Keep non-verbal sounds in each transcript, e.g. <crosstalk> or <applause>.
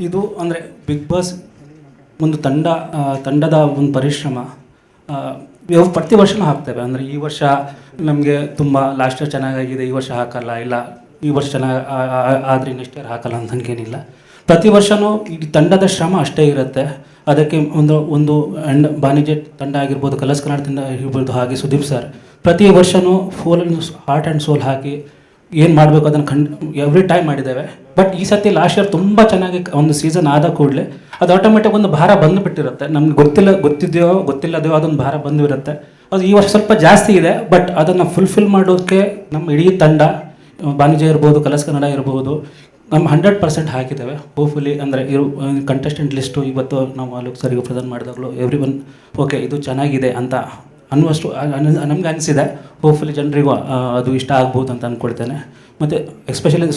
ಇದು ಅಂದರೆ big boss ಒಂದು ತಂಡ ತಂಡದ ಒಂದು ಪರಿಶ್ರಮ. ಆ, ಪ್ರತಿ ವರ್ಷನೂ ಹಾಕ್ತೇವೆ. ಅಂದರೆ ಈ ವರ್ಷ ನಮಗೆ ತುಂಬ ಲಾಸ್ಟ್ ಇಯರ್ ಚೆನ್ನಾಗಾಗಿದೆ ಈ ವರ್ಷ ಹಾಕಲ್ಲ ಇಲ್ಲ ಈ ವರ್ಷ ಚೆನ್ನಾಗಿ ಆದರೆ ನೆಕ್ಸ್ಟ್ ಇಯರ್ ಹಾಕಲ್ಲ ಅಂತ ಹಂಗೇನಿಲ್ಲ ಪ್ರತಿ ವರ್ಷವೂ ಈ ತಂಡದ ಶ್ರಮ ಅಷ್ಟೇ ಇರುತ್ತೆ. ಅದಕ್ಕೆ ಒಂದು ಒಂದು ಅಂಡ್ ಬಾನಿಜೆ ತಂಡ ಆಗಿರ್ಬೋದು ಕಲರ್ಸ್ ಕನ್ನಡದಿಂದ ಇರ್ಬೋದು ಹಾಗೆ ಸುದೀಪ್ ಸರ್ ಪ್ರತಿ ವರ್ಷವೂ ಫೋಲ್ ಹಾರ್ಟ್ ಆ್ಯಂಡ್ ಸೋಲ್ ಹಾಕಿ ಏನು ಮಾಡಬೇಕು ಅದನ್ನು ಕಂಡು ಎವ್ರಿ ಟೈಮ್ ಮಾಡಿದ್ದೇವೆ. ಬಟ್ ಈ ಸತಿ ಲಾಸ್ಟ್ ಇಯರ್ ತುಂಬ ಚೆನ್ನಾಗಿ ಒಂದು ಸೀಸನ್ ಆದ ಕೂಡಲೇ ಅದು ಆಟೋಮೆಟಿಕ್ ಒಂದು ಭಾರ ಬಂದುಬಿಟ್ಟಿರುತ್ತೆ. ನಮ್ಗೆ ಗೊತ್ತಿಲ್ಲ, ಗೊತ್ತಿದೆಯೋ, ಗೊತ್ತಿಲ್ಲದೆಯೋ ಅದೊಂದು ಭಾರ ಬಂದಿರುತ್ತೆ ಅದು ಈ ವರ್ಷ ಸ್ವಲ್ಪ ಜಾಸ್ತಿ ಇದೆ ಬಟ್ ಅದನ್ನು ಫುಲ್ಫಿಲ್ ಮಾಡೋಕ್ಕೆ ನಮ್ಮ ಇಡೀ ತಂಡ ಬಾನಿಜೆ ಇರ್ಬೋದು, ಕಲಸ್ ಕನ್ನಡ ಇರ್ಬೋದು, ನಮ್ಮ ಹಂಡ್ರೆಡ್ ಪರ್ಸೆಂಟ್ ಹಾಕಿದ್ದೇವೆ. ಹೋಪ್ಫುಲಿ ಅಂದರೆ ಇರು ಕಂಟೆಸ್ಟೆಂಟ್ ಲಿಸ್ಟು ಇವತ್ತು ನಾವು ಅಲೋಕ್ ಸರಿಗೆ ಪ್ರೆಸೆಂಟ್ ಮಾಡಿದಾಗಲೂ ಎವ್ರಿ ಒನ್ ಓಕೆ ಇದು ಚೆನ್ನಾಗಿದೆ ಅಂತ ಅನ್ನುವಷ್ಟು ನಮ್ಗೆ ಅನಿಸಿದೆ. ಹೋಪ್ಫುಲಿ ಜನರಿಗೂ ಅದು ಇಷ್ಟ ಆಗ್ಬೋದು ಅಂತ ಅಂದ್ಕೊಳ್ತೇನೆ ಮತ್ತು ಎಸ್ಪೆಷಲಿ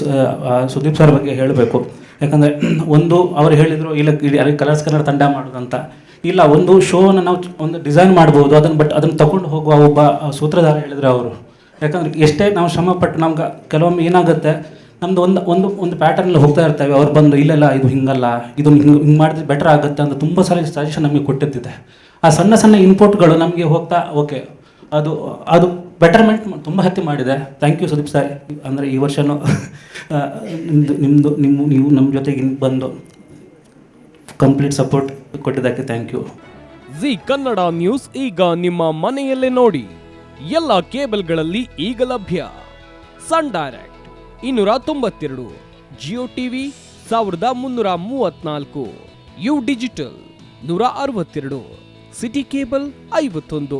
ಸುದೀಪ್ ಸರ್ ಬಗ್ಗೆ ಹೇಳಬೇಕು. ಯಾಕಂದರೆ ಒಂದು ಅವರು ಹೇಳಿದರು, ಇಲ್ಲ ಅಲ್ಲಿ ಕಲರ್ಸ್ ಕನ್ನಡ ತಂಡ ಮಾಡೋದಂತ ಇಲ್ಲ, ಒಂದು ಶೋನ ನಾವು ಒಂದು ಡಿಸೈನ್ ಮಾಡ್ಬೋದು ಅದನ್ನು ಬಟ್ ಅದನ್ನು ತಗೊಂಡು ಹೋಗುವ ಒಬ್ಬ ಸೂತ್ರಧಾರ ಹೇಳಿದ್ರು ಅವರು. ಯಾಕಂದರೆ ಎಷ್ಟೇ ನಾವು ಶ್ರಮಪಟ್ಟು ನಮ್ಗೆ ಕೆಲವೊಮ್ಮೆ ಏನಾಗುತ್ತೆ, ನಮ್ದು ಒಂದು ಒಂದು ಒಂದು ಪ್ಯಾಟರ್ನಲ್ಲಿ ಹೋಗ್ತಾ ಇರ್ತೇವೆ. ಅವ್ರು ಬಂದು ಇಲ್ಲೆಲ್ಲ ಇದು ಹಿಂಗಲ್ಲ, ಇದು ಹಿಂಗೆ ಹಿಂಗೆ ಮಾಡಿದ್ರೆ ಬೆಟರ್ ಆಗುತ್ತೆ ಅಂತ ತುಂಬ ಸಲ ಸಜೆಷನ್ ನಮಗೆ ಕೊಟ್ಟಿದ್ದಿದೆ ಆ ಸಣ್ಣ ಸಣ್ಣ ಇನ್ಪುಟ್ಗಳು ನಮಗೆ ಹೋಗ್ತಾ ಓಕೆ ಅದು ಅದು ಬೆಟರ್ಮೆಂಟ್ ತುಂಬ ಹತ್ತಿ ಮಾಡಿದೆ. Thank you Sudeep sir. ಅಂದರೆ ಈ ವರ್ಷನೂ <laughs> ಆ, ನಿಮ್ಮದು ನಿಮ್ಮದು ನಿಮ್ಮ ನೀವು ನಮ್ಮ ಜೊತೆಗೆ ಬಂದು ಕಂಪ್ಲೀಟ್ ಸಪೋರ್ಟ್ ಕೊಟ್ಟಿದ್ದಕ್ಕೆ thank you Zee Kannada news ಈಗ ನಿಮ್ಮ ಮನೆಯಲ್ಲೇ ನೋಡಿ. ಎಲ್ಲ ಕೇಬಲ್ಗಳಲ್ಲಿ ಈಗ ಲಭ್ಯ. ಸನ್ ಡೈರೆಕ್ಟ್ ಇನ್ನೂರ ತೊಂಬತ್ತೆರಡು ಜಿಯೋ ಟಿವಿ ಸಾವಿರದ ಮುನ್ನೂರ ಮೂವತ್ನಾಲ್ಕು ಯು ಡಿಜಿಟಲ್ ನೂರ ಅರವತ್ತೆರಡು ಸಿಟಿ ಕೇಬಲ್ ಐವತ್ತೊಂದು.